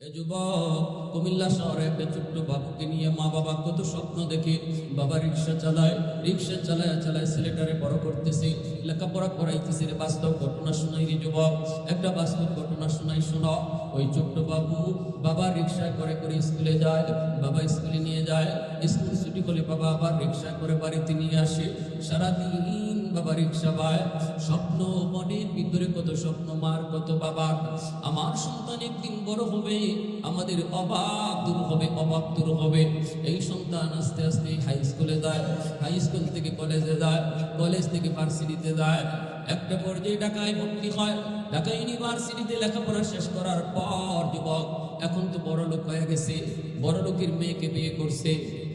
এ কুমিল্লা শহরে একটা ছোট্ট বাবুকে নিয়ে মা বাবা কত স্বপ্ন দেখে বাবা রিক্সা চালায় রিক্সা চালায় চালায় ছেলেটারে বড় করতেছে, লেখাপড়া করাইতেছে রে, বাস্তব ঘটনা শোনাই রে যুবক, একটা বাস্তব ঘটনা শোনাই শোনো, ওই ছোট্ট বাবু বাবা রিক্সায় করে করে স্কুলে যায়, বাবা স্কুলে নিয়ে যায়, স্কুল ছুটি হলে বাবা আবার রিক্সায় করে বাড়িতে নিয়ে আসে, সারাদিন বাবা রিক্সা পায় স্বপ্ন মনের ভিতরে কত স্বপ্ন, মার কত বাবা আমার সন্তান একদিন বড় হবে, আমাদের অবাক দূর হবে, অবাক দূর হবে। এই সন্তান আস্তে আস্তে হাই স্কুলে যায় হাই স্কুল থেকে কলেজে যায় কলেজ থেকে ভার্সিটিতে যায়। একটা পর্যায়ে ঢাকায় ভর্তি হয়। ঢাকা ইউনিভার্সিটিতে লেখাপড়া শেষ করার পর যুবক, এখন তো বড় লোক হয়ে গেছে। বড় লোকের মেয়েকে বিয়ে করছে।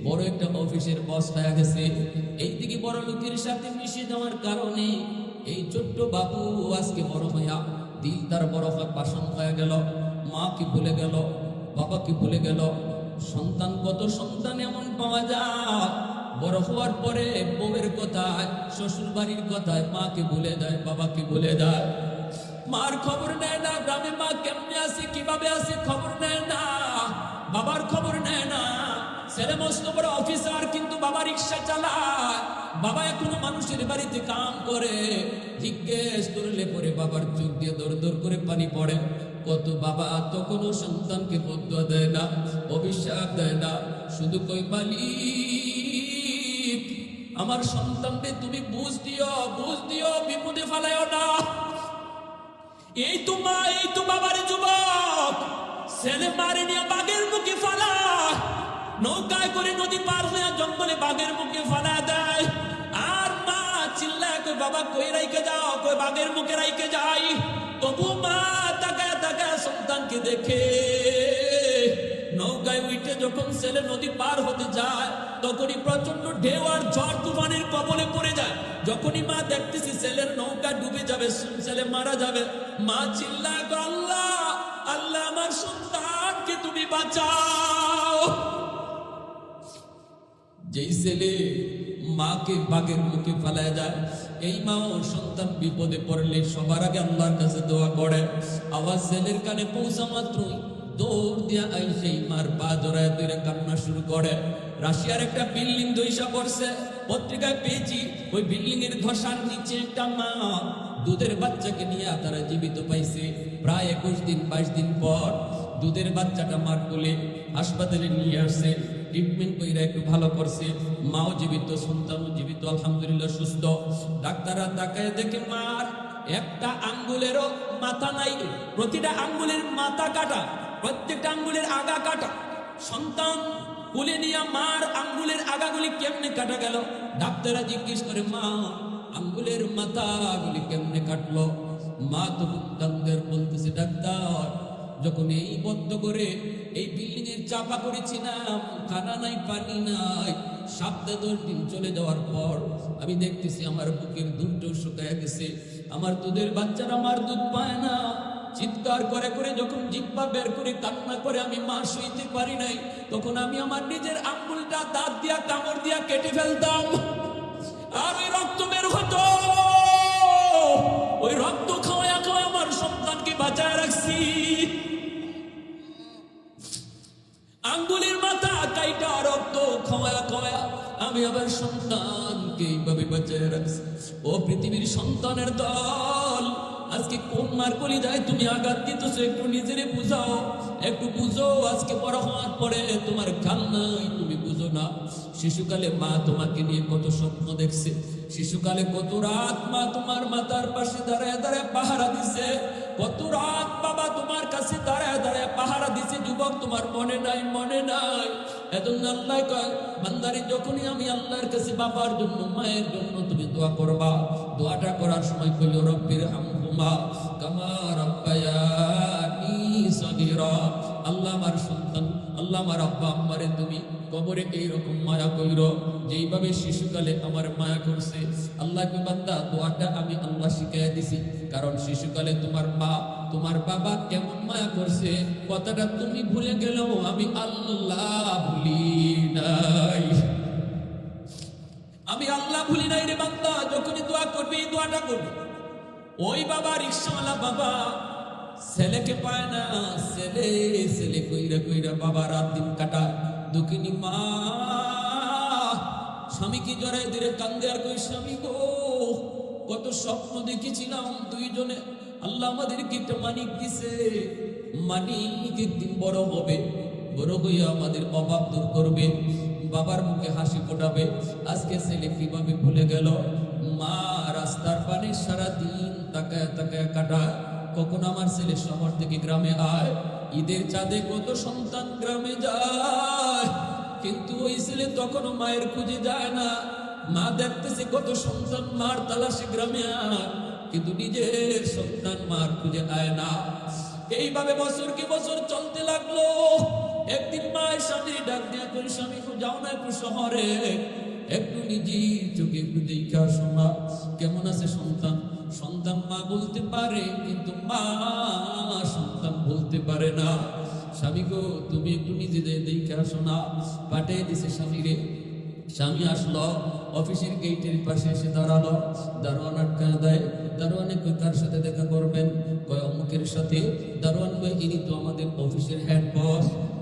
বড় একটা অফিসের বস হয়ে গেছে। এই দিকে বড় লোকের সাথে মিশে যাওয়ার কারণে এই ছোট্ট বাবু আজকে বড় হইয়া দিল তার বড় হয় পাশন হয়ে গেল, মা কি ভুলে গেল, বাবা কি ভুলে গেল, সন্তান কত সন্তান এমন পাওয়া যায়। বড় হওয়ার পরে বউয়ের কথায় শ্বশুর বাড়ির কথায় মাকে ভুলে যায় বাবাকে ভুলে দেয় মার খবর নেয় না, গ্রামে মা কেমনে আছে, কীভাবে আছে খবর নেয় না, বাবার খবর নেয় না। ছেলে মস্ত বড় অফিসার, কিন্তু বাবা রিক্সা চালায়। বাবা এখনও মানুষের বাড়িতে কাম করে। জিজ্ঞেস করলে পরে বাবার চোখ দিয়ে দর দর করে পানি পড়ে। কত বাবা তো কোনো সন্তানকে বদুয়া দেয় না, অভিশাপ দেয় না। শুধু কই মালিক, আমার সন্তানকে তুমি বুঝ দিও বুঝ দিও, বিপদে ফেলায়ও না। এই তো মা, এই তো বাবার যুবক। ছেলে মারে নিয়ে বাঘের মুখে ফালা নৌকায় করে নদী পার হয়ে জঙ্গলে বাঘের মুখে ফালা দেয়। আর মা চিল্লায় কই বাবা, কই রাইকে যাও? কই বাঘের মুখে রাইকে যাই। তবু মা তাকায় তাকায় সন্তানকে দেখে, নৌকায় উঠে যখন ছেলে নদী পার হতে যায়, তখনই প্রচণ্ড ঢেউ আর ঝড় তুফানের কবলে পড়ে যায়। যখনই মা দেখতেছি ছেলের নৌকা ডুবে যাবে, ছেলে মারা যাবে, মা চিল্লায় আল্লাহ আল্লাহ আমার সন্তানকে তুমি বাঁচাও। যেই ছেলে মাকে বাঘের মুখে ফেলায় যায়, এই মা ও সন্তান বিপদে পড়লে সবার আগে আল্লাহর কাছে দোয়া করে। আওয়াজ ছেলের কানে পৌঁছা মাত্রই দৌড় দিয়া আই সেই মার পা জড়ায় ধরে কান্না শুরু করে। রাশিয়ার একটা বিল্ডিং দইসা পড়ছে, পত্রিকায় পেয়েছি, ওই বিল্ডিং এর ধসার নিচে একটা মা দুধের বাচ্চাকে নিয়ে তারা জীবিত পাইছে। প্রায় একুশ দিন, বাইশ দিন পর দুধের বাচ্চাটা মার কোলে হাসপাতালে নিয়ে আসছে। ট্রিটমেন্ট কইরা একটু ভালো করছে। মাও জীবিত, সন্তানও জীবিত, আলহামদুলিল্লাহ সুস্থ। ডাক্তাররা তাকায় দেখে, মার, একটা আঙ্গুলেরও মাথা নাই প্রতিটা আঙ্গুলের মাথা কাটা, প্রত্যেকটা আঙ্গুলের আগা কাটা। সন্তান, কোলে নিয়ে মার, আঙ্গুলের আগাগুলি কেমনে কাটা গেল? ডাক্তাররা জিজ্ঞেস করে, মা, আঙ্গুলের মাথাগুলি কেমনে কাটলো? মা তো বলতেছে, ডাক্তার যখন এই বদ্ধ করে এই বিল্ডিং এর চাপা করেছিলাম, খানা নাই, পানি নাই সপ্তাহ দশ দিন চলে যাওয়ার পর আমি দেখতেছি আমার বুকের দুধটা শুকায় গেছে। আমার দুধের বাচ্চারা আমার দুধ পায় না। চিৎকার করে করে যখন জিব্বা বের করে কান্না করে আমি মা শুইতে পারি নাই, তখন আমি আমার নিজের আঙ্গুলটা দাঁত দিয়া, কামড় দিয়া কেটে ফেলতাম। আর ওই রক্ত বের হতো। ওই রক্ত খাওয়া খাওয়া আমার সন্তানকে বাঁচায় রাখছি। আঙ্গুলের মাথা কাইটা রক্ত খোয়া খোয়া আমি আবার সন্তানকে এইভাবে বাঁচিয়ে রাখছি। ও পৃথিবীর সন্তানের দল। আজকে কোন মার কলি যায় তুমি আঘাত দিতেছো, একটু নিজেরে বুঝাও। একটু বুঝো, আজকে বড় হওয়ার পরে তোমার কান্নাই নাই, তুমি বুঝো না শিশুকালে মা তোমাকে নিয়ে কত স্বপ্ন দেখছে। শিশুকালে কত রাত মা তোমার মাতার পাশে দাঁড়ায় দাঁড়ায় পাহারা দিছে। কত রাত বাবা তোমার কাছে দাঁড়ায় দাঁড়ায় পাহারা দিছে। যুবক তোমার মনে নাই মনে নাই। এজন্য আল্লাহ কয়, বান্দারি, যখনই আমি আল্লাহর কাছে বাবার জন্য, মায়ের জন্য তুমি দোয়া করবা। দোয়াটা করার সময় কইল, রব্বির হামহুমা কামা রাব্বায়ানি সগীরা। আল্লাহ আমার সন্তান, আল্লাহ আমার আব্বা আম্মারে তুমি কবরে এইরকম মায়া কইর, যেইভাবে শিশুকালে আমার মায়া করছে আল্লাহ বান্দা, দোয়াটা আমি আল্লাহ শিখাইয়া দিছি। কারণ শিশুকালে তোমার মা, তোমার বাবা কেমন মায়া করছে, কথাটা তুমি ভুলে গেলেও আমি আল্লাহ ভুলি নাই। আমি আল্লাহ ভুলি নাই রে বান্দা, যখনই দোয়া করবি, এই দোয়াটা করবি। ওই বাবা, রিক্সাওয়ালা বাবা, ছেলেকে পায় না, ছেলে ছেলে কইরা কইরা বাবা রাত দিন কাটায়। দুঃখিনী মা স্বামী কি জড়াই দিলে কান্দে আর কই স্বামী গো, কত স্বপ্ন দেখেছিলাম দুইজনে। আল্লাহ আমাদেরকে একটা মানিক দিছে। মানিক একদিন বড় হবে, বড় হইয়া আমাদের অভাব দূর করবে, বাবার মুখে হাসি ফোটাবে। আজকে ছেলে কীভাবে ভুলে গেল? মা রাস্তার পানে সারা দিন তাকায় তাকায় কাটায়। কখন আমার ছেলে শহর থেকে গ্রামে আয়? ঈদের চাঁদে কত সন্তান গ্রামে যায়? কিন্তু ওই ছেলে তখনও মায়ের খুঁজে যায় না। মা দেখতেছে কত সন্তান মার তালাশে গ্রামে আয়। কিন্তু নিজের সন্তান মার খুঁজে আয় না। এইভাবে বছর কি বছর চলতে লাগল? একদিন মায়ের স্বামী ডাক দিয়া করে স্বামী যাও না একটু শহরে। একটু নিজের চোখে একটু দেখে আসো না কেমন আছে সন্তান? সন্তান মা বলতে পারে, কিন্তু মা সন্তান বলতে পারে না। স্বামী গো, তুমি একটু নিজেদের দেখে আসো না পাঠিয়ে দিছে স্বামীরে। স্বামী আসলো, অফিসের গেটের পাশে এসে দাঁড়াল। দারোয়ান আটকা দেয় দারোয়ানে কই কার সাথে দেখা করবেন? কয়, অমুকের সাথে। দারোয়ান কয়, ইনি তো আমাদের অফিসের বস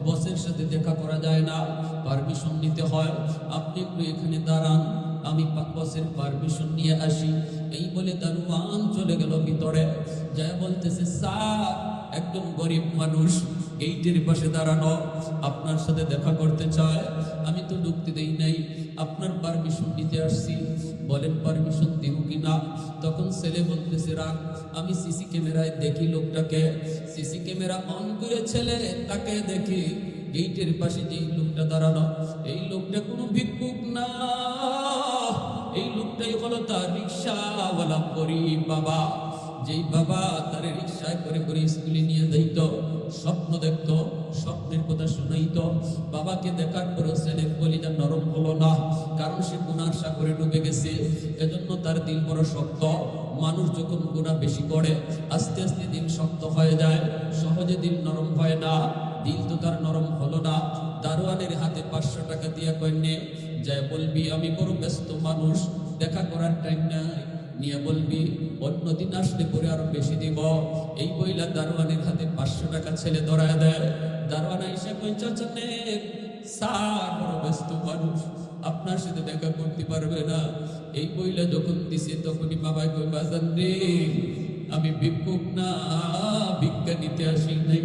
বসের সাথে দেখা করা যায় না। পারমিশন নিতে হয়। আপনি একটু এখানে দাঁড়ান। আমি বসের পারমিশন নিয়ে আসি। এই বলে তার মান চলে গেল ভিতরে। যা বলতেছে, স্যার একদম গরিব মানুষ গেইটের পাশে দাঁড়ানো। আপনার সাথে দেখা করতে চায়। আমি তো ঢুকতে দেই নাই। আপনার পারমিশন নিতে আসছি। বলেন পারমিশন দিব কি না? তখন ছেলে বলতেছে রাখ আমি সিসি ক্যামেরায় দেখি লোকটাকে। সিসি ক্যামেরা অন করে ছেলে তাকে দেখি। গেইটের পাশে যেই লোকটা দাঁড়ানো এই লোকটা কোনো ভিক্ষুক না। এই লোকটাই হলো তার রিক্সাওয়ালা গরিব বাবা যেই বাবা তার রিক্সায় করে করে স্কুলে নিয়ে যাইত স্বপ্ন দেখতো, স্বপ্নের কথা শুনাইতো। বাবাকে দেখার পরেও ছেলের কলিজা নরম হলো না। কারণ সে গুনার সাগরে ডুবে গেছে। এজন্য তার দিল বড় শক্ত। মানুষ যখন গুণা বেশি করে আস্তে আস্তে দিল শক্ত হয়ে যায়। সহজে দিল নরম হয় না। দিল তো তার নরম হলো না। দারোয়ানের হাতে পাঁচশো টাকা দিয়ে কন্যে যায় বলবি, আমি বড় ব্যস্ত মানুষ। দেখা করার টাইম নাই। নিয়ে বলবি, অন্য দিন আসলে পরে আরও বেশি দিব। এই বইলা দারোয়ানের হাতে পাঁচশো টাকা ছেলে ধরায় দেয়। দারোয়ান এসে কই চাচা ব্যস্ত মানুষ। আপনার সাথে দেখা করতে পারবে না। এই বইলা যখন দিছে তখনই বাবাই কই বাজান আমি ভিক্ষুক না, ভিক্ষা নিতে আসি নাই।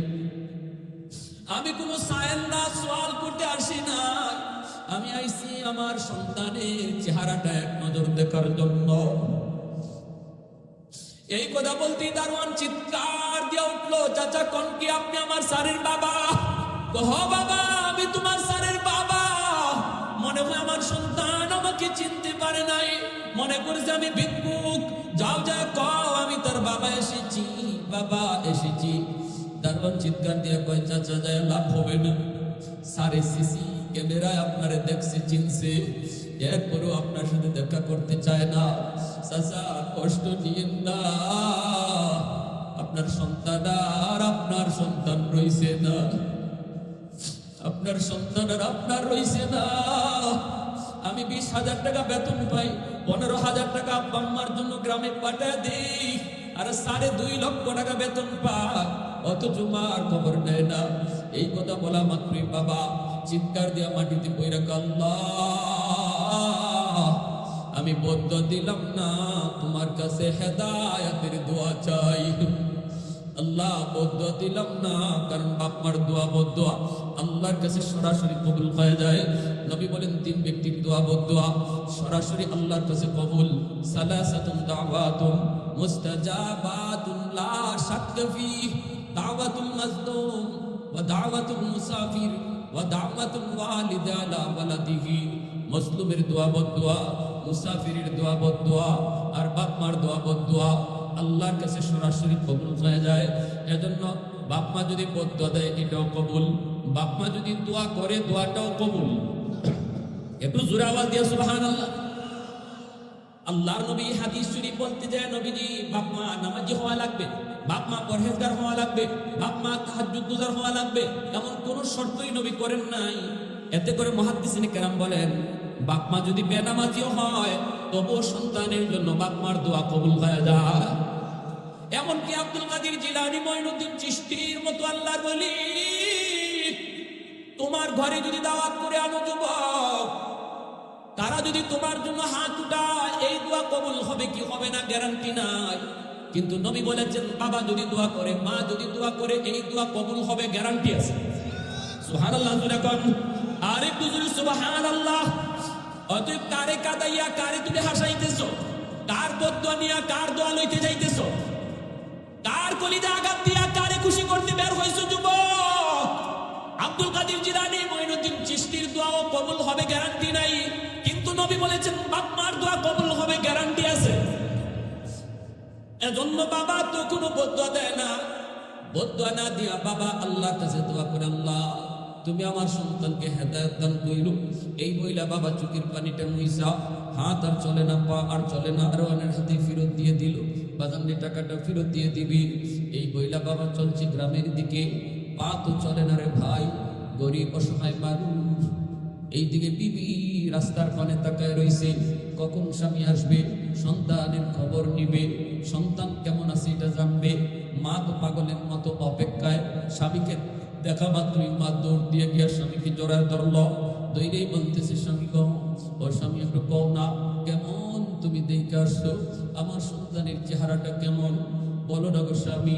আমি কোনো সায়েন্দা সোয়াল করতে আসি না। আমি আইছি আমার সন্তানের চেহারাটা এক নজর দেখার জন্য। এই কথা বলতেই দারোয়ান চিৎকার দিয়ে উঠল চাচা কন কি আপনি আমার স্যারের বাবা? কহ বাবা, আমি তোমার স্যারের বাবা। মনে হয় আমার সন্তান আমাকে চিনতে পারে নাই। মনে করছে আমি ভিক্ষুক। যাও, যা কও, আমি তার বাবা এসেছি বাবা এসেছি। দারোয়ান চিৎকার দিয়ে কয়, চাচা যায় লাভ হবে না। সারে সিসি ক্যামেরায় আপনারে দেখছে, চিনছে। এরপরেও আপনার সাথে দেখা করতে চায় না। কষ্ট নিয়েন না। আপনার সন্তান আর আপনার সন্তান রইছে না। আপনার সন্তান আর আপনার রইছে না। আমি বিশ হাজার টাকা বেতন পাই, পনেরো হাজার টাকা আব্বা আম্মার জন্য গ্রামে পাঠা দিই, আর সাড়ে দুই লক্ষ টাকা বেতন পায় অত জুমার খবর নেয় না। এই কথা বলা মাত্রই বাবা, চিৎকার দিয়া মাটিতে বইরা কাল্লা আমি বদ্ধ দিলাম না, তোমার কাছে হেদায়াতের দোয়া চাই। আল্লাহ, বদ্ধ দিলাম না, কারণ বাপমার দোয়া বদ্ধ আল্লাহর কাছে সরাসরি কবুল হয়ে যায়। নবী বলেন, তিন ব্যক্তির দোয়া বদ্ধ সরাসরি আল্লাহর কাছে কবুল। সালাসাতুন দাওয়াতুন মুস্তাজাবাতুন, লা শাক্ক ফি দাওয়াতুল মাজলুম ওয়া দাওয়াতুল মুসাফির ওয়া দাওয়াতুল ওয়ালিদ আলা ওয়ালাদিহি। মজলুমের দোয়া বদুয়া মুসাফিরের দোয়া বদুয়া আর বাপ মার দোয়া বদুয়া আল্লাহর কাছে সরাসরি কবুল হয়ে যায়। এজন্য বাপ মা যদি বদুয়া দেয়, এটাও কবুল। বাপ মা যদি দোয়া করে, দোয়াটাও কবুল। একটু জোরে আওয়াজ দিয়ে সুবহানাল্লাহ। আল্লাহর নবী হাদিস শরীফ বলতে যায়, নবীজি বাপ মা নামাজি হওয়া লাগবে বাপ মা পরহেজগার হওয়া লাগবে বাপ মা তাহাজ্জুদ গুজার হওয়া লাগবে। এমন কোন শর্তই নবী করেন নাই। এতে করে মহাদ্দিসিনে কেরাম বলেন বাপ মা যদি বেনামাজিও হয়, তবুও সন্তানের জন্য বাপমার দোয়া কবুল হয়ে যায়। এমনকি আব্দুল কাদির জিলানি মঈনুদ্দিন চিশতির মতো আল্লাহর বলি তোমার ঘরে যদি দাওয়াত করে আনো যুবক, তারা যদি তোমার জন্য হাত উঠায়, এই দোয়া কবুল হবে কি হবে না গ্যারান্টি নাই। কিন্তু নবী বলেছেন, বাবা যদি দোয়া করে, মা যদি দোয়া করে, এই দোয়া কবুল হবে, গ্যারান্টি আছে। সুবহানাল্লাহ, জোরে কোন। আর একটু জোরে সুবহানাল্লাহ। অতএব কারে কাদাইয়া, কারে তুমি হাসাইতেছো? কার বদুয়া নিয়া, কার দোয়া লইতে যাইতেছ? কার কলিজা আঘাত দিয়া কারে খুশি করতে বের হয়েছে যুবক? আব্দুল কাদির জিলানি মঈনুদ্দিন চিশতির দোয়াও কবুল হবে, গ্যারান্টি নাই। কিন্তু নবী বলেছেন, বাপ মার দোয়া কবুল হবে, গ্যারান্টি আছে। এজন্য বাবা তো কোনো বদুয়া দেয় না। বদুয়া না দিয়া বাবা আল্লাহ কাছে দোয়া করে, আল্লাহ। তুমি আমার সন্তানকে হেদায়ত দান কইল এই বইলা বাবা চোখের পানিটা মুইসা, হাত আর চলে না, পা আর চলে না আরও অনেক হাতে ফেরত দিয়ে দিল। বাজাননি টাকাটা ফেরত দিয়ে দিবি। এই বইলা বাবা চলছে গ্রামের দিকে। পা তো চলে না রে ভাই, গরিব অসহায় মানুষ। এইদিকে বিবি রাস্তার পানে তাকায় রইছে। কখন স্বামী আসবে? সন্তানের খবর নিবে। সন্তান কেমন আছে এটা জানবে। মা তো পাগলের মতো অপেক্ষায়। স্বামীকে দেখা মাত্রই মা দৌড় দিয়ে গিয়া স্বামীকে জোড়ায় ধরল। দৈরেই বলতেছে, স্বামী কম ও স্বামী, একটু কও না, কেমন তুমি দেখে আসছো? আমার সন্তানের চেহারাটা কেমন? বলো না গো স্বামী,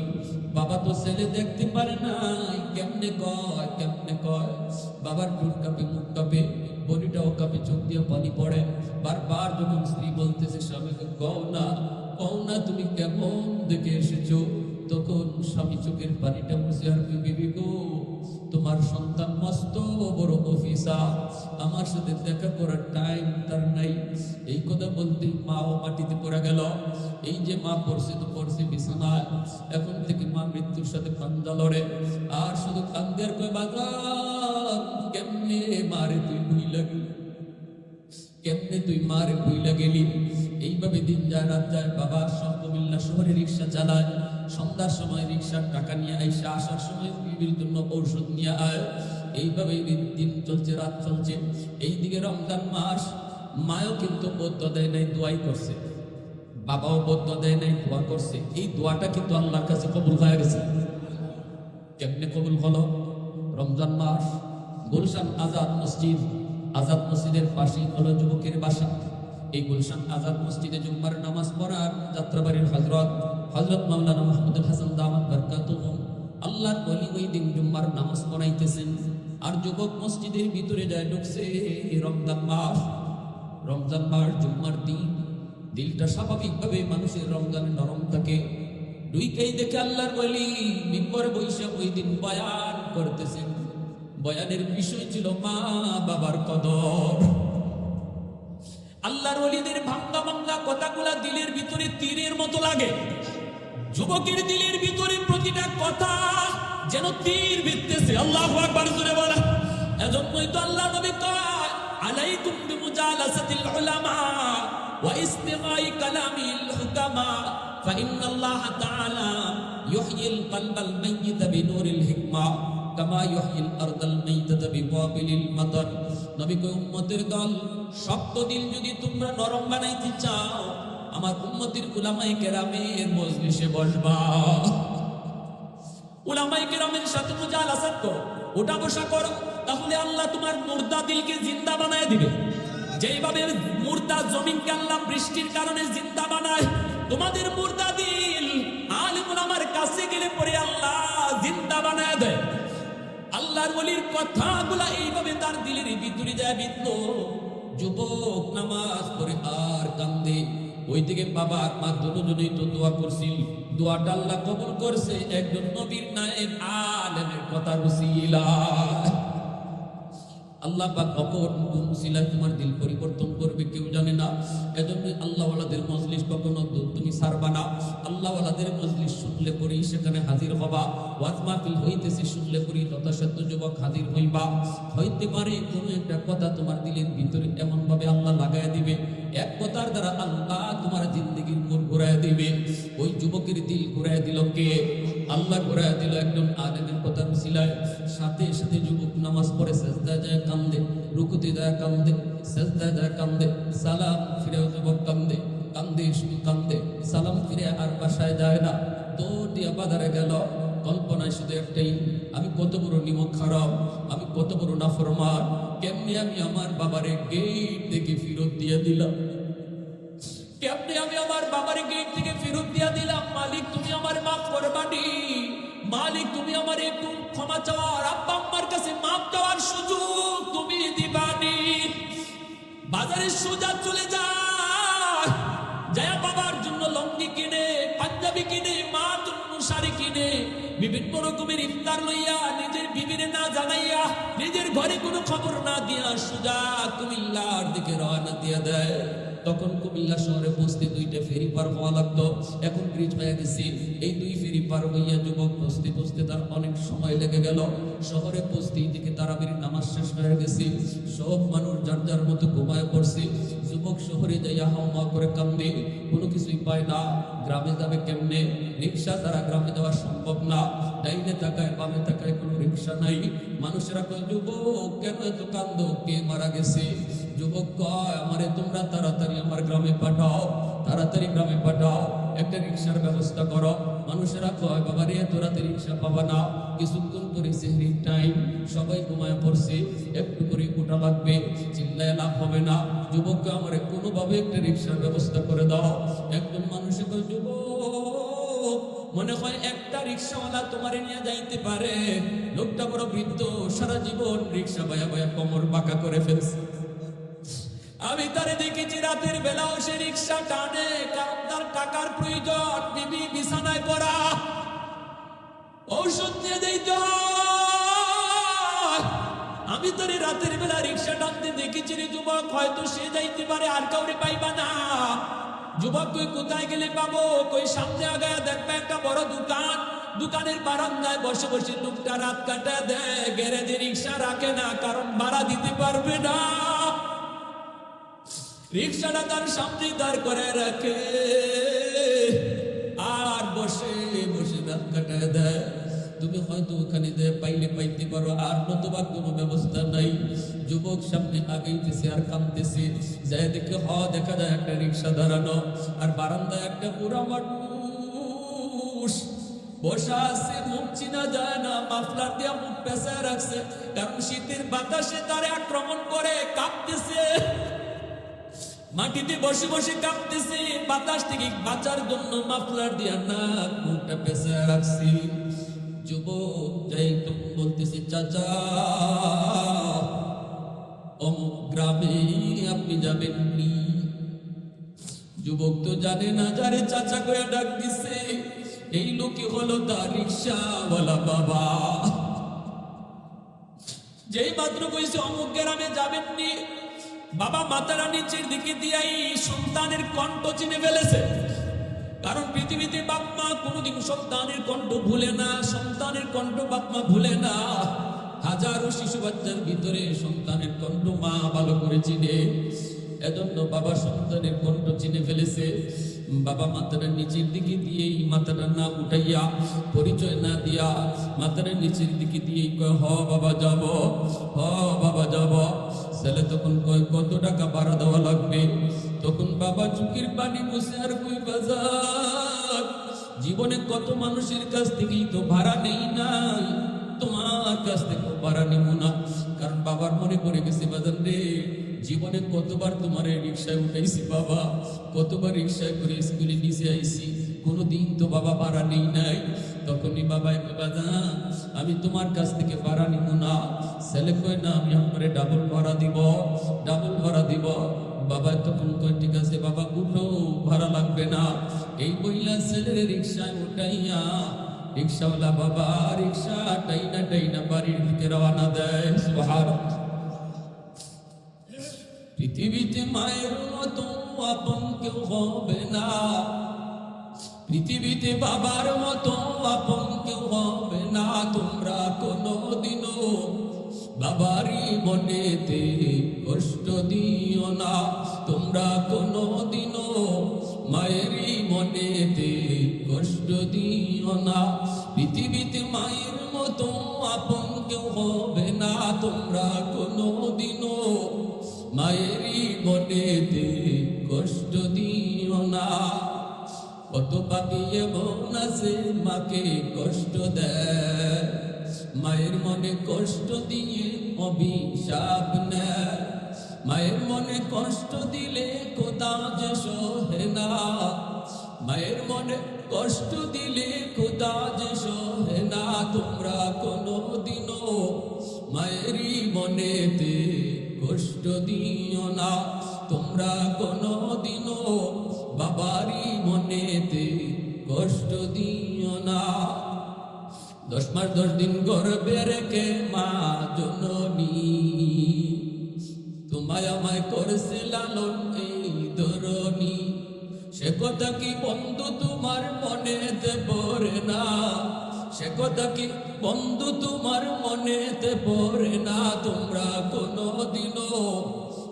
বাবা তো ছেলে দেখতে পারে নাই। কেমনে কয় কেমনে কয়? বাবার টুট কাপে, মুখ কাপে বডিটাও কাপে, চোখ দিয়ে পানি পড়ে। বারবার যখন স্ত্রী বলতেছে স্বামীকে কও না কও না তুমি কেমন দেখে এসেছ? তখন স্বামী চোখের পানিটা মুছে আর আমার সাথে দেখা করার টাইম তার নাই। এই কথা বলতে মা ও মাটিতে পড়ে গেল। এই যে মা পড়ছে তো পড়ছে বিছানায় এখন থেকে মা মৃত্যুর সাথে পাঞ্জা লড়ে। আর শুধু কান্দে আর কয় বাগান কেমনে মারে তুই ভুই লাগি কেমনে তুই মারে ভুইলা গেলি? এইভাবে দিন যায়, রাত যায়। বাবা সব কুমিল্লা শহরে রিক্সা চালায়। সন্ধ্যার সময় রিক্সার টাকা নিয়ে আইসা, আসার সময় বিবির জন্য ঔষধ নিয়ে আয়। এইভাবে দিন চলছে, রাত চলছে। এইদিকে রমজান মাস, মায়ও কিন্তু বদ্ধ দেয় নাই, দোয়াই করছে। বাবাও বদ্ধ দেয় নাই, দোয়া করছে। এই দোয়াটা কিন্তু আল্লাহর কাছে কবুল হয়ে গেছে। কেমনে কবুল হলো? রমজান মাস, গুলশান আজাদ মসজিদ, আজাদ মসজিদের পাশেই হলো যুবকের বাসা। এই গুলশান আজাদ মসজিদে জুম্মার নামাজ পড়ার যাত্রাবাড়ির হজরত হজরত মাওলানা মাহমুদুল হাসান দামাত বরকাতুহুম আল্লাহর বলি ওই দিন জুম্মার নামাজ পড়াইতেছেন। আর যুবক মসজিদের ভিতরে যায় ঢুকছে রমজান মাস রমজান মাস জুম্মার দিন। দিলটা স্বাভাবিকভাবে মানুষের রমজানে নরম থাকে। দুইকেই দেখে আল্লাহর বলি মিম্বর বৈশাখ ওই দিন বয়ান করতেছেন। বয়ানের বিষয় ছিল মা বাবার কদর। আল্লাহর ওলিদের ভাঙ্গা ভাঙ্গা কথাগুলা দিলের ভিতরে তীরের মতো লাগে। যুবকের দিলের ভিতরে প্রতিটা কথা যেন তীর বিদ্তেছে আল্লাহ আকবার জুড়ে বলা এজন্যই তো আল্লাহ নবী কয় আলাইকুম বিমুজালাসাতিল উলামা ওয়া ইস্তিমাই কালামিল হুকামা فإن الله تعالى يحيي القلب الميت بنور الحكمة কামা ইউহিল আরদাল মাইতাতা বিওয়াবিলিল মাতার নবী কই উম্মতের দল শক্ত দিল যদি তোমরা নরম বানাইতে চাও আমার উম্মতের উলামায়ে কেরামের মজলিসে বসবা উলামায়ে কেরামের সাথে মুজালাসাত করো, ওটা বসা করো, তাহলে আল্লাহ তোমার মুর্দা দিলকে জিন্দা বানায় দিবে। যেইভাবে মুর্দা আল্লাহ বৃষ্টির কারণে জিন্দা বানায়, তোমাদের মুর্দা দিল আমার কাছে গেলে পরে আল্লাহ জিন্দা বানায় দেয়। আল্লাহর ওলির কথাগুলা এইভাবে তার দিলের ভিতরে যায় বিদ্য যুবক, নামাজ পড়ে ওই দিকে বাবা মা দুজনেই তো দোয়া করছিল। দোয়াটা আল্লাহ কবুল করছে, একজন নবীর নায়ের আলেমের কথা রসিলা। আল্লাহ পাক কখন কোন সিলায় তোমার দিল পরিবর্তন করবে, কেউ জানে না। এজন্য আল্লাহওয়ালাদের মজলিস কখনো তুমি সারবা না। আল্লাহওয়ালাদের মজলিস শুনলে পরেই সেখানে হাজির হবা। ওয়াজ মাহফিল হইতেছে, শুনলে পরেই যথাসাধ্য যুবক হাজির হইবা। হইতে পারে কোনো একটা কথা তোমার দিলের ভিতরে এমন ভাবে আল্লাহ লাগায় দিবে। এক কথার দ্বারা আল্লাহ তোমার জিন্দগির ঘুরায় দিবে। ওই যুবকের দিল ঘুরায় দিল কে? আল্লাহ ঘুরায় দিল একজন আলেমের কথা মিছিলায় সাথে সাথে যুবক নামাজ পড়ে, সেজদা যায় কান্দে, রুকুতে যায় কান্দে, সেজদা যায় কান্দে, সালাম ফিরে যুবক কান্দে কান্দে, শুধু কান্দে, সালাম ফিরে আর বাসায় যায় না। দৌড়িয়া বাজারে গেল। কল্পনায় শুধু একটাই, আমি কত বড় নিমক খারাপ, আমি কত বড় নাফরমান, কেমনি আমি আমার বাবারে গেট থেকে ফেরত দিয়ে দিলাম? কেমনি আমি আমার গেট থেকে ফেরত দিয়া দিলাম। মালিক, তুমি আমার মাফ করবানি মালিক, তুমি আমার একটু ক্ষমা চাওয়ার, আব্বা আম্মার কাছে মাফ চাওয়ার সুযোগ তুমি দিবানি বাজারে সোজা চলে যায় জয়া বাবার জন্য লঙ্গি কিনে, পাঞ্জাবি কিনে মার জন্য শাড়ি কিনে, বিভিন্ন রকমের ইফতার লইয়া নিজের বিবিরে না জানাইয়া নিজের ঘরে কোনো খবর না দিয়া সোজা কুমিল্লার দিকে রওনা দিয়া দেয়। তখন কুমিল্লা শহরে পৌঁছতে দুইটা ফেরি পার হওয়া লাগতো। এখন ব্রিজ হয়ে গেছি এই দুই ফেরি পার হইয়া যুবক বসতে বসতে তার অনেক সময় লেগে গেল। শহরে পৌঁছতে দিকে তারাবির নামাজ শেষ হয়ে গেছে। সব মানুষ যার যার মতো ঘুমায় পড়ছে। যুবক শহরে যাইয়া হাওমা করে কান্দে। কোনো কিছুই পায় না। গ্রামে যাবে কেমনে? রিক্সা দ্বারা গ্রামে যাওয়া সম্ভব না। ডাইনে তাকায়, বামে তাকায় কোনো রিক্সা নাই। মানুষেরা কয়, যুবক, কেন এত কান্দ? কে মারা গেছে? যুবক কয়, আমারে তোমরা তাড়াতাড়ি আমার গ্রামে পাঠাও, তাড়াতাড়ি গ্রামে পাঠাও, একটা রিক্সার ব্যবস্থা করো। মানুষেরা কয়, বাবা রে এত রাতে রিক্সা পাবা না, কিছুক্ষণ পরে সেহরির টাইম সবাই ঘুমায় পড়ছে, একটু করে গোটা লাগবে, চিল্লায় লাভ হবে না। যুবককে আমার কোনোভাবে একটা রিক্সার ব্যবস্থা করে দাও। একজন মানুষে কয়, যুবক, মনে হয় একটা রিক্সাওয়ালা তোমারে নিয়ে যাইতে পারে। লোকটা বড় বৃদ্ধ, সারা জীবন রিক্সা বয়া বয়া কোমর বাঁকা করে ফেলছে। আমি তারে দেখেছি রাতের বেলাও সে রিক্সা টানে। কারণ তার টাকার প্রয়োজন, বিবি বিছানায় পড়া। ঔষধ দিয়ে দিতে আমি তোরে রাতের বেলা রিক্সা টানতে দেখেছি রে যুবক, হয়তো সে যাইতে পারে, আর কাউরে পাইবা না। যুবক, তুই কোথায় গেলে পাবো? কই সামনে আগায় দেখবে একটা বড় দোকান। দোকানের বারান্দায় বসে বসে লোকটা রাত কাটা দেয়। গ্যারেজে রিক্সা রাখে না, কারণ ভাড়া দিতে পারবে না। রিক্সাটা তার সামনে দাঁড় করে রাখে। আর বসে বসে কাটায় দেয়। তুমি হয়তো ওখানে যে পাইলে পাইতে পারো, আর নতুবা কোনো ব্যবস্থা নাই। যুবক সামনে আগাইতেছে আর কামতেছে যায় দেখে, হ, দেখা যায় একটা রিক্সা দাঁড়ানো। আর বারান্দায় একটা বুড়া মানুষ বসা আছে, মুখ চিনা যায় না, মাফলার দিয়া মুখ পেঁচায় রাখছে। কারণ শীতের বাতাসে তারে আক্রমণ করে, কাঁপতেছে। মাটিতে বসে বসে কাঁপতেছে। বাতাস থেকে বাঁচার জন্য মাফলার দিয়া না মুখটা পেছে রাখছি। যুবক যাই তখন বলতেছি, চাচা, অমুক গ্রামে আপনি যাবেন নি যুবক তো জানে না যারে চাচা করে ডাক দিছে, এই লোকই হলো তার রিক্সাওয়ালা বাবা। যেই মাত্র কইছে, অমুক গ্রামে যাবেননি? বাবা মাতারা নিচের দিকে দিয়াই সন্তানের কণ্ঠ চিনে ফেলেছে। কারণ পৃথিবীতে বাপ মা কোনোদিন সন্তানের কণ্ঠ ভুলে না, সন্তানের কণ্ঠ বাপ মা ভুলে না। হাজারো শিশু বাচ্চার ভিতরে সন্তানের কণ্ঠ মা ভালো করে চিনে। এজন্য বাবা সন্তানের কণ্ঠ চিনে ফেলেছে। বাবা মাথাটা নিচের দিকে দিয়েই মাথাটা না উঠাইয়া পরিচয় না দিয়া মাথাটা নিচের দিকে দিয়েই হ বাবা, যাব। হ বাবা ছেলে তখন কয়, কত টাকা ভাড়া দেওয়া লাগবে? তখন বাবা চুকির পানি বসে আর কই বাজার, জীবনে কত মানুষের কাছ থেকেই তো ভাড়া নেই না। তোমার কাছ থেকে ভাড়া নেব না। কারণ বাবার মনে পড়ে গেছে, বাজার রে জীবনে কতবার তোমার রিক্সায় উঠাইছি বাবা? কতবার রিক্সায় করে স্কুলে নিচে আইছি? কোনোদিন তো বাবা ভাড়া নেই নাই। তখনই বাবা বাজা আমি তোমার কাছ থেকে ভাড়া নিব না। ছেলে কয়, না, আমি আপনারে ডাবল ভাড়া দিব ডাবল ভাড়া দিব। বাবা তখন কয়, ঠিক আছে, বাবা উঠো ভাড়া লাগবে না। এই বইলা ছেলের রিক্সায় উঠাইয়া রিক্সাওয়ালা বাবা রিক্সা টাইনা টাইনা বাড়ির দিকে রওনা দেয়। পৃথিবীতে মায়ের মতো আপন কেউ হবে না। পৃথিবীতে বাবার মতো আপন কেউ হবে না। তোমরা কোনোদিনও বাবারই মনেতে কষ্ট দিও না। তোমরা কোনোদিনও মায়েরই মনেতে কষ্ট দিও না। পৃথিবীতে মায়ের মতো আপন কেউ হবে না। তোমরা কোনোদিনও মায়েরই মনেতে কষ্ট দিও না। কত পাপি এমন আছে, মাকে কষ্ট দেয়। মায়ের মনে কষ্ট দিয়ে অভিশাপ নেয়। মায়ের মনে কষ্ট দিলে কোথা যে সহে না। মায়ের মনে কষ্ট দিলে কোথা যে সহে না, তোমরা কোনো দিনও মায়েরই মনেতে কষ্ট দিও না, তোমরা কোনো দিনও বাবারই মনেতে কষ্ট দিও না। দশ মাস, দশ দিন গর্বে রেখে মা জননী, তোমায় আমায় করছে লালন এই ধরনী সে কথা কি বন্ধু তোমার মনেতে পড়ে না? সে কথা কি বন্ধু তোমার মনেতে পড়ে না? তোমরা কোনো দিনও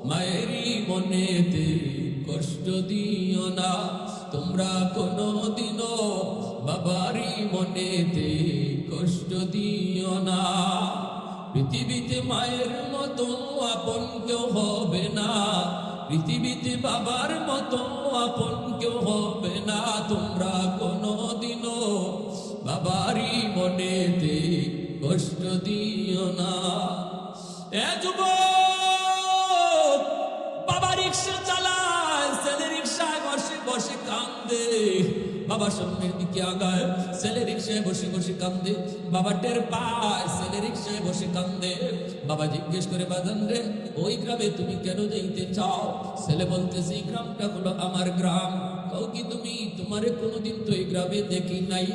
মায়েরই মনেতে কষ্ট দিও না। তোমরা কোনো দিনও বাবারই মনেতে কষ্ট দিও না। পৃথিবীতে মায়ের মতো আপন কেউ হবে না। পৃথিবীতে বাবার মতো আপন কেউ হবে না। তোমরা কোনো কষ্ট দিও না। এ যুবক, বাবা রিক্সা চালায়, ছেলে রিক্সায় বসে বসে কান্দে। বাবা সামনের দিকে আগায়, ছেলে রিক্সায় বসে বসে কান্দে। বাবা টের পায়, ছেলে রিক্সায় বসে কান্দে। বাবা জিজ্ঞেস করে, বাজান রে, ওই গ্রামে তুমি কেন যাইতে চাও? ছেলে বলতেছে, এই গ্রামটা হলো আমার গ্রাম। কাউ কি তুমি? তোমারে কোনোদিন তো এই গ্রামে দেখি নাই।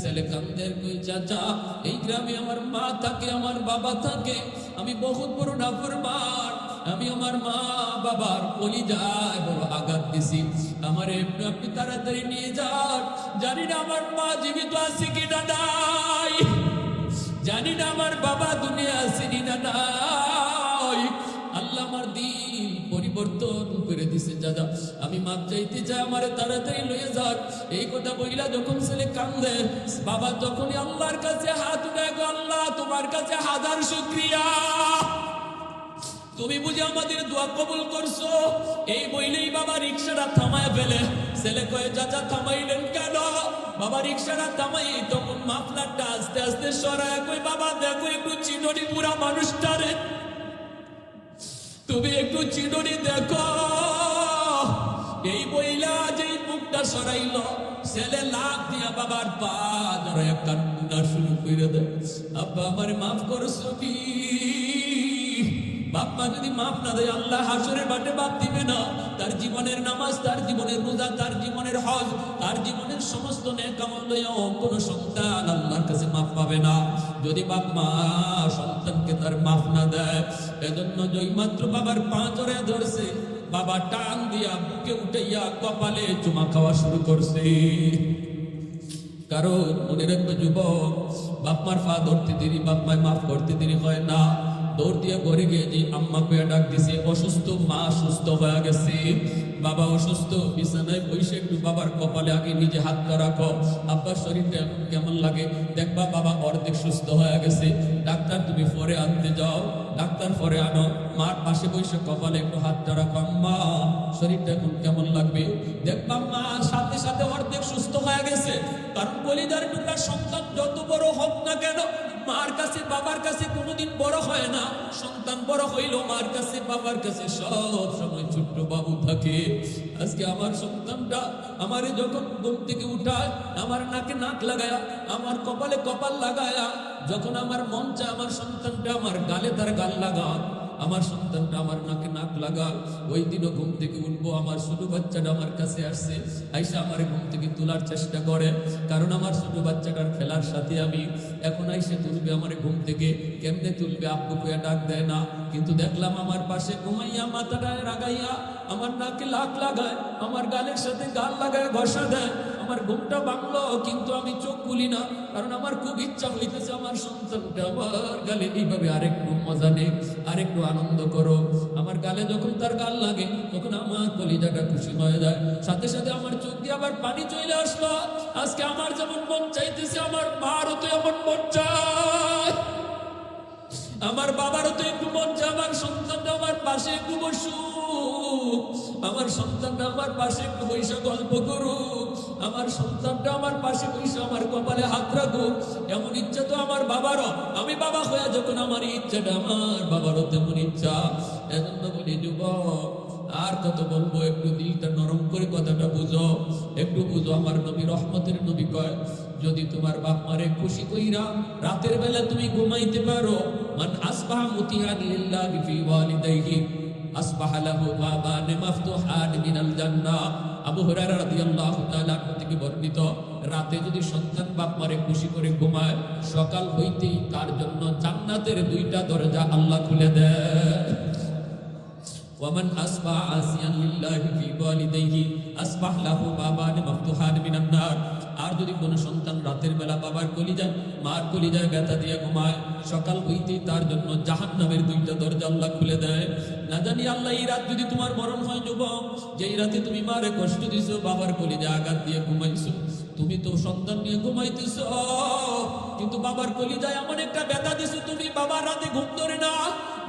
ছেলে কান্দের কই, চাচা, এই গ্রামে আমার মা থাকে, আমার বাবা থাকে। আমি বহুত বড় নাফরমান। আমি আমার মা বাবার কলি যায় বড় আঘাত দিছি। আমার আপনি তাড়াতাড়ি নিয়ে যান। জানি না আমার মা জীবিত আছে কি না নাই। জানি না আমার বাবা দুনিয়া আসেনি না নাই। আল্লাহ আমার দিন পরিবর্তন করে দাদা আমি মাপ চাইতে চাই আমার তাড়াতাড়ি লয়ে যান এই কথা বইলা যখন ছেলে কান্দে বাবা তখনই আল্লাহর কাছে হাত গো, আল্লাহ তোমার কাছে হাজার শুক্রিয়া। তুমি বুঝে আমাদের দোয়া কবুল করছ? এই বইলেই বাবা রিক্সাটা থামায় ফেলে। ছেলে কয়ে চাচা থামাইলেন কেন? বাবা রিক্সাটা থামাই তখন মাফলারটা আস্তে আস্তে সরায়। কই বাবা দেখো একটু চিননি পুরা মানুষটারে তুমি একটু চিনুনি দেখো। এই বইলা যে মুখটা সরাইল, ছেলে লাভ দিয়া বাবার পা কান্না শুরু করে দেয়। আব্বা, আমার মাফ করছ কি বাপ মা যদি মাফ না দেয়, আল্লাহ হাসরের বাটে বাপ দিবে না। তার জীবনের নামাজ, তার জীবনের রোজা, তার জীবনের হজ, তার জীবনের সমস্ত নেকামল লইয়াও কোন সন্তান আল্লাহর কাছে মাফ পাবে না। যদি বাপ মা সন্তানকে তার মাফ না দেয়, এজন্য জয় মাত্র বাবার পা ধরে ধরছে, বাবা টান দিয়া বুকে উঠাইয়া কপালে চুমা খাওয়া শুরু করছে। কারণ মনে রাখবে যুবক বাপমার পা ধরতে দেরি বাপমায় মাফ করতে দেরি হয় না। দৌড় দিয়ে ঘরে গিয়ে যে আম্মা পেয়ে ডাক দিছে, অসুস্থ, মা সুস্থ হয়ে গেছে। বাবা অসুস্থ, বিছানায় বসে একটু বাবার কপালে আগে নিজে হাতটা রাখো আব্বার শরীরটা এখন কেমন লাগে? দেখবা বাবা অর্ধেক সুস্থ হয়ে গেছে। ডাক্তার, তুমি পরে আনতে যাও। ডাক্তার পরে আনো। মার পাশে বসে কপালে একটু হাতটা রাখো আম্মা, শরীরটা এখন কেমন লাগবে? দেখবা মা সাথে সাথে অর্ধেক সুস্থ হয়ে গেছে। কারণ কলিদার টুকরা সন্তান যত বড় হোক না কেন মার কাছে, বাবার কাছে কোনোদিন বড় হয় না। সন্তান বড় হইল মার কাছে, বাবার কাছে সব সময় ছোট্ট বাবু থাকে। আজকে আমার সন্তানটা আমারে যখন ঘুম থেকে উঠায়, আমার নাকে নাক লাগায়া, আমার কপালে কপাল লাগায়া, যখন আমার মন চায় আমার সন্তানটা আমার গালে তার গাল লাগা আমার সন্তানটা আমার নাকে নাক লাগা ওই দিনও ঘুম থেকে উঠবো, আমার ছোট বাচ্চাটা আমার কাছে আসছে। আইসা আমার ঘুম থেকে তোলার চেষ্টা করে, কারণ আমার ছোট বাচ্চাটার খেলার সাথে আমি এখন আইসে তুলবে আমার ঘুম থেকে। কেমনে তুলবে আব্বু কুয়া ডাক দেয় না, কিন্তু দেখলাম আমার পাশে ঘুমাইয়া মাথাটা রাগাইয়া আমার নাকে লাক লাগায়, আমার গালের সাথে গাল লাগায় ঘষা দেয়। আমার ঘুমটা ভাঙলো, কিন্তু আমি চোখ খুলি না, কারণ আমার খুব ইচ্ছা হইতেছে আমার সন্তানটা আমার গালে। এইভাবে আরেকটু মজা নেই আরেকটু আনন্দ করো। আমার গালে যখন তার গাল লাগে, তখন আমার কলিজাটা খুশি হয়ে যায়। সাথে সাথে আমার চোখ দিয়ে আবার পানি চলে আসলো। আজকে আমার যেমন মন চাইতেছে, আমার মারও তো এমন মন আমার বাবারও তো একটু মন চায়, আমার সন্তানটা আমার পাশে একটু বসুক। আমার সন্তানটা আমার পাশে একটু বৈশা গল্প করুক। আমার সন্তানটা আমার পাশে বৈশা আমার কপালে হাত রাখুক এমন ইচ্ছা তো আমার বাবারও। আমি বাবা হয়ে যখন আমার ইচ্ছাটা আমার বাবারও তেমন ইচ্ছা। এজন্য বলি, যুবক, আর কত বলব, একটু দিলটা নরম করে কথাটা বুঝো। একটু বুঝো, আমার নবী রহমতের নবী কয়, যদি তোমার বাপ মারে খুশি কইরা রাতের বেলা তুমি ঘুমাইতে পারো, মান আসবাহ মুতিহান লিল্লাহি ফি ওয়ালিদাইহি। আসবাহ লাহু বাবান মাফতুহান মিনাল জান্নাহ আবু হুরায়রা রাদিয়াল্লাহু তাআলা থেকে বর্ণিত রাতে যদি সন্তান বাপ মারে খুশি করে ঘুমায় সকাল হইতেই তার জন্য জান্নাতের দুইটা দরজা আল্লাহ খুলে দেয় ومن أصبح عاصيا لله في والديه أصبح له بابان مفتوحان من النار আর যদি কোনো সন্তান রাতের বেলা বাবার কলিজায়, মার কলিজায় ব্যথা দিয়ে ঘুমায়, সকাল হইতেই তার জন্য জাহান নামের দুইটা দরজা আল্লাহ খুলে দেয়। না জানি আল্লাহ, এই রাত যদি তোমার মরণ হয় যুবক, যেই রাতে তুমি মারে কষ্ট দিছো, বাবার কলিজায় আঘাত দিয়ে ঘুমাইছো। তুমি তো সন্তান নিয়ে ঘুমাইতেছ। কিন্তু বাবার কলিজায় এমন একটা ব্যথা দিছো, তুমি বাবার রাতে ঘুম ধরে না,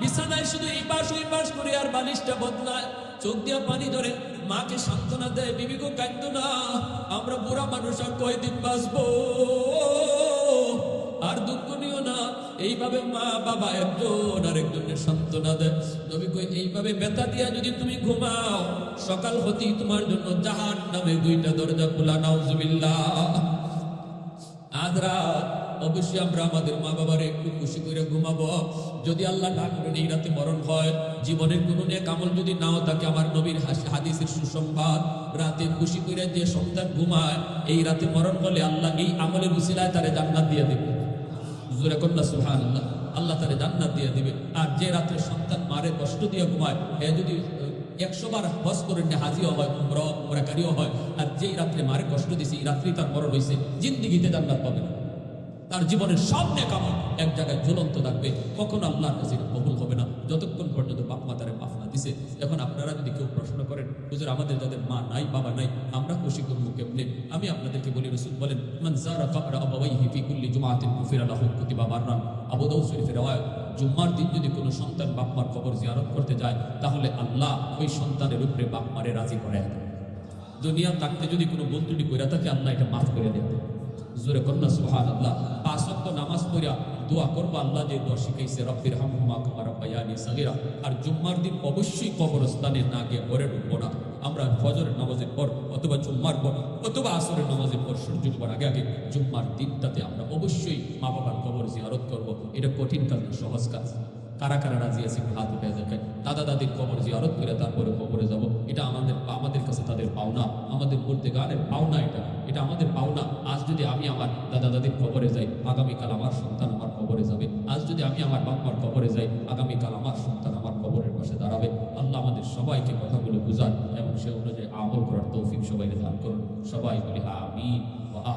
বিছানায় শুধু এই পাশ ওই পাশ করে আর বালিশটা বদলায়। চোখ দিয়া পানি ধরে, মাকে সান্ত্বনা দেয় বিবিকে কান্দ না, আমরা বুড়া মানুষ আর কয়দিন বাঁচবো? আর দুঃখ নিও না। এইভাবে মা বাবা একজন আর একজনের সান্ত্বনা দেয়। নবী কই এইভাবে ব্যথা দিয়া যদি তুমি ঘুমাও, সকাল হতেই তোমার জন্য জাহান নামে দুইটা দরজা খোলা, নাউজুবিল্লাহ। আজ রাত অবশ্যই আমরা আমাদের মা বাবার একটু খুশি করে ঘুমাবো। যদি আল্লাহ না করেন, এই রাতে মরণ হয়। জীবনের কোনো নেক আমল যদি নাও থাকে, আমার নবীর হাদিসের সুসংবাদ, রাতে খুশি করে যে সন্তান ঘুমায়, এই রাতে মরণ হলে আল্লাহ এই আমলের উসিলায় তারে জান্নাত দিয়ে দেবে। জোরে কন্যা সুহান আল্লাহ আল্লাহ তারে জান্নাত দিয়ে দিবে। আর যে রাত্রে সন্তান মারে, কষ্ট দিয়ে ঘুমায় এ যদি একশো বার হজ করে নিয়ে হাজিও হয়, উমরা, উমরাকারীও হয়। আর যেই রাত্রে মারে, কষ্ট দিছে, এই রাত্রেই তার মরণ হয়েছে জিন্দিগিতে জান্নাত পাবে না। তার জীবনের সব নেকামল এক জায়গায় জ্বলন্ত থাকবে, কখনো আল্লাহর কাছে কবুল হবে না। যতক্ষণ পর্যন্ত বাপ মা তারে মাফ না দিছে, এখন আপনারা যদি কেউ প্রশ্ন করেন, হুজুর, আমাদের যাদের মা নাই, বাবা নাই, আমরা খুশি করব কেমনে? আমি আপনাদেরকে বলি, রসুল বলেন জুম্মার দিন যদি কোনো সন্তান বাপ মার কবর জিয়ারত করতে যায়, তাহলে আল্লাহ ওই সন্তানের উপরে বাপ মারে রাজি করে দেয় দুনিয়া থাকতে যদি কোনো বন্ধুটি কইরা থাকে, আল্লাহ এটা মাফ করে দেবে জোরে কন্যা সুহান আল্লাহ পাঁচ নামাজ পড়িয়া দোয়া করব, আল্লাহ যে দোয়া শিখাইছে রব্বির হামহুমা কামা রাব্বায়ানি সাগীরা। আর জুম্মার দিন অবশ্যই কবরস্থানে না গিয়ে ঘরে ঢুকবো না। আমরা ফজরের নামাজের পর অথবা জুম্মার পর অথবা আসরের নামাজের পর সূর্য ডুবার আগে আগে জুম্মার দিনটাতে আমরা অবশ্যই মা বাবার কবর জিয়ারত করব। এটা কঠিন কাজ সহজ কাজ। কারা কারা রাজি আছে হাত উঠে দেখায় দাদা দাদির কবর জিয়ারত করে তারপরে কবরে যাব। এটা আমাদের আমাদের কাছে তাদের পাওনা। আমাদের বলতে গানের পাওনা এটা। এটা আমাদের পাওনা। আজ যদি আমি আমার দাদা দাদির কবরে যাই, আগামীকাল আমার সন্তান আমার কবরে যাবে। আজ যদি আমি আমার বাপ্পার কবরে যাই, আগামীকাল আমার সন্তান আমার কবরের পাশে দাঁড়াবে। আল্লাহ আমাদের সবাইকে কথাগুলো বুঝান এবং সে অনুযায়ী আমল করার তৌফিক সবাই দান করুন। সবাই বলি, আমিন। ওয়া